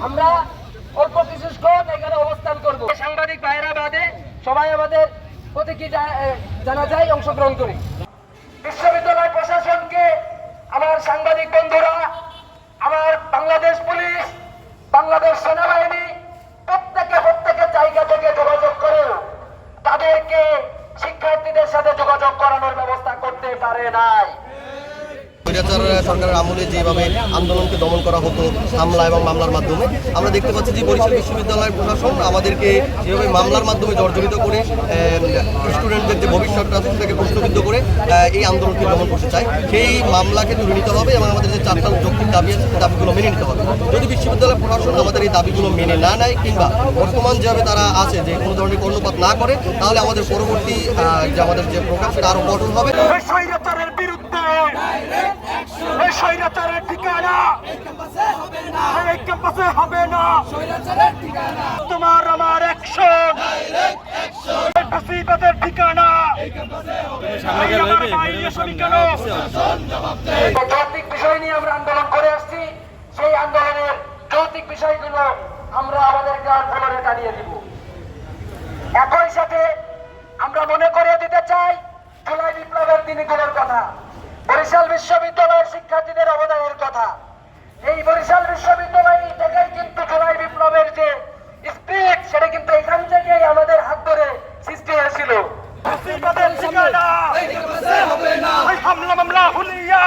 আমরা অল্প কিছুক্ষণ এখানে অবস্থান করব। সাংবাদিক ভাইরা বাদে সবাই আমাদের প্রতীকী জা- এ, জানাজায় অংশগ্রহণ করি। বিশ্ববিদ্যালয় প্রশাসনকে আমার সাংবাদিক বন্ধুরা আমার বাংলাদেশ পুলিশ বাংলাদেশ সেনাবাহিনী প্রত্যেকে প্রত্যেকের জায়গা থেকে যোগাযোগ করে তাদেরকে শিক্ষার্থীদের সাথে যোগাযোগ করানোর ব্যবস্থা করতে পারে নাই। স্বৈরাচার সরকারের আমলে যেভাবে আন্দোলনকে দমন করা হতো, হামলা এবং মামলার মাধ্যমে, আমরা দেখতে পাচ্ছি যে বরিশাল বিশ্ববিদ্যালয়ের প্রশাসন আমাদেরকে যেভাবে মামলার মাধ্যমে জর্জরিত করে স্টুডেন্টদের যে ভবিষ্যৎটা সেটাকে প্রশ্নবিদ্ধ করে এই আন্দোলনকে দমন করতে চায়। সেই মামলাকে তুলে নিতে হবে এবং আমাদের যে চারটা যৌক্তিক দাবি আছে দাবিগুলো মেনে নিতে হবে। যদি বিশ্ববিদ্যালয় প্রশাসন আমাদের এই দাবিগুলো মেনে না নেয় কিংবা বর্তমান যেভাবে তারা আছে, যে কোনো ধরনের কর্ণপাত না করে, তাহলে আমাদের পরবর্তী যে আমাদের যে প্রোগ্রাম, সেটা আরও কঠোর হবে। বিরুদ্ধে এই স্বৈরাচারের ঠিকানা। এই ক্যাম্পাসে হবে না। তোমার আমার অ্যাকশন ফাঁসিবাদের ঠিকানা। যৌক্তিক বিষয় নিয়ে আমরা আন্দোলন করে আসছি। সেই আন্দোলনের যৌক্তিক বিষয়গুলো আমরা আমাদের ফলরে টানিয়ে দিব। একই সাথে আমরা মনে করিয়ে দিতে চাই জুলাই বিপ্লবের দিনগুলোর কথা। বরিশাল বিশ্ববিদ্যালয়ের শিক্ষার্থীদের অবদানের কথা। এই বরিশাল বিশ্ববিদ্যালয় থেকেই কিন্তু জুলাই বিপ্লবের যে স্পিরিট সেটা কিন্তু এখান থেকেই আমাদের হাত ধরে সৃষ্টি হয়েছিল। হামলা মামলা হুলিয়া।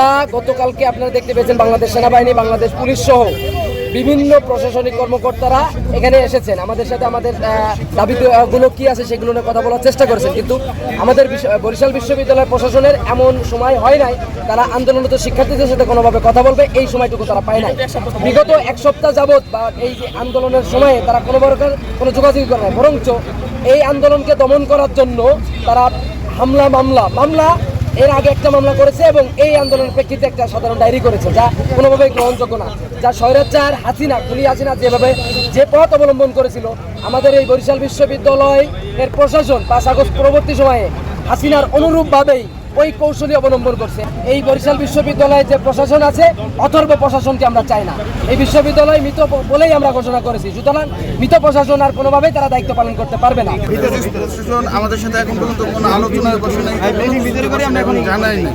আমরা গতকালকে আপনারা দেখতে পেয়েছেন বাংলাদেশ সেনাবাহিনী, বাংলাদেশ পুলিশ সহ বিভিন্ন প্রশাসনিক কর্মকর্তারা এখানে এসেছেন। আমাদের সাথে আমাদের দাবিগুলো কি আছে সেগুলো নিয়ে কথা বলার চেষ্টা করেছেন। কিন্তু আমাদের বরিশাল বিশ্ববিদ্যালয় প্রশাসনের এমন সময় হয় নাই, তারা আন্দোলনরত শিক্ষার্থীদের সাথে কোনোভাবে কথা বলবে, এই সময়টুকু তারা পায় নাই। বিগত এক সপ্তাহ যাবৎ বা এই আন্দোলনের সময়ে তারা কোনো প্রকার, কোনো যোগাযোগ করে নাই, বরঞ্চ এই আন্দোলনকে দমন করার জন্য তারা হামলা, মামলা মামলা এর আগে একটা মামলা করেছে এবং এই আন্দোলনের প্রেক্ষিতে একটা সাধারণ ডায়েরি করেছে, যা কোনোভাবে গ্রহণযোগ্য না। যা স্বৈরাচার হাসিনা, খুলি হাসিনা যেভাবে যে পথ অবলম্বন করেছিল, আমাদের এই বরিশাল বিশ্ববিদ্যালয় এর প্রশাসন পাঁচ আগস্ট পরবর্তী সময়ে হাসিনার অনুরূপভাবেই ওই কৌশলী অবলম্বন করছে। এই বরিশাল বিশ্ববিদ্যালয়ে যে প্রশাসন আছে অথর্ব প্রশাসনকে আমরা চাই না। এই বিশ্ববিদ্যালয় মৃত বলেই আমরা ঘোষণা করেছি। সুতরাং মৃত প্রশাসন আর কোনোভাবেই তারা দায়িত্ব পালন করতে পারবে না। আমাদের সাথে এখন পর্যন্ত কোনো আলোচনায় বসে নাই। আমরা এখন জানাই না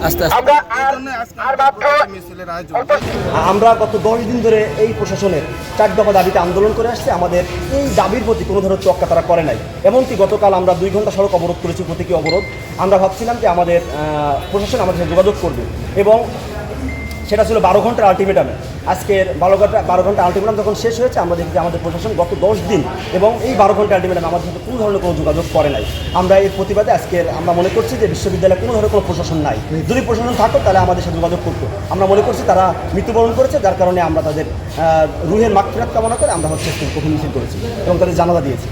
আমরা গত দশ দিন ধরে এই প্রশাসনের চার দফা দাবিতে আন্দোলন করে আসছে। আমাদের এই দাবির প্রতি কোনো ধরনের তোয়াক্কা তারা করে নাই। এমনকি গতকাল আমরা দুই ঘণ্টা সড়ক অবরোধ করেছি প্রতীকী অবরোধ। আমরা ভাবছিলাম যে আমাদের প্রশাসন আমাদের সাথে যোগাযোগ করবে। এবং সেটা ছিল বারো ঘণ্টার আলটিমেটামে আজকের বারো ঘণ্টা বারো ঘণ্টা আলটিমেটাম যখন শেষ হয়েছে, আমরা দেখি আমাদের প্রশাসন গত দশ দিন এবং এই বারো ঘণ্টা আলটিমেটাম আমাদের সাথে কোনো ধরনের কোনো যোগাযোগ করে নাই। আমরা এর প্রতিবাদে আজকের আমরা মনে করছি যে বিশ্ববিদ্যালয়ে কোনো ধরনের কোনো প্রশাসন নাই। যদি প্রশাসন থাকতো, তাহলে আমাদের সাথে যোগাযোগ করতো। আমরা মনে করছি তারা মৃত্যুবরণ করেছে, যার কারণে আমরা তাদের রুহের মাগফিরাত কামনা করে আমরা হচ্ছে কঠিন মিছিল করেছি এবং তাদের জানাজা দিয়েছি।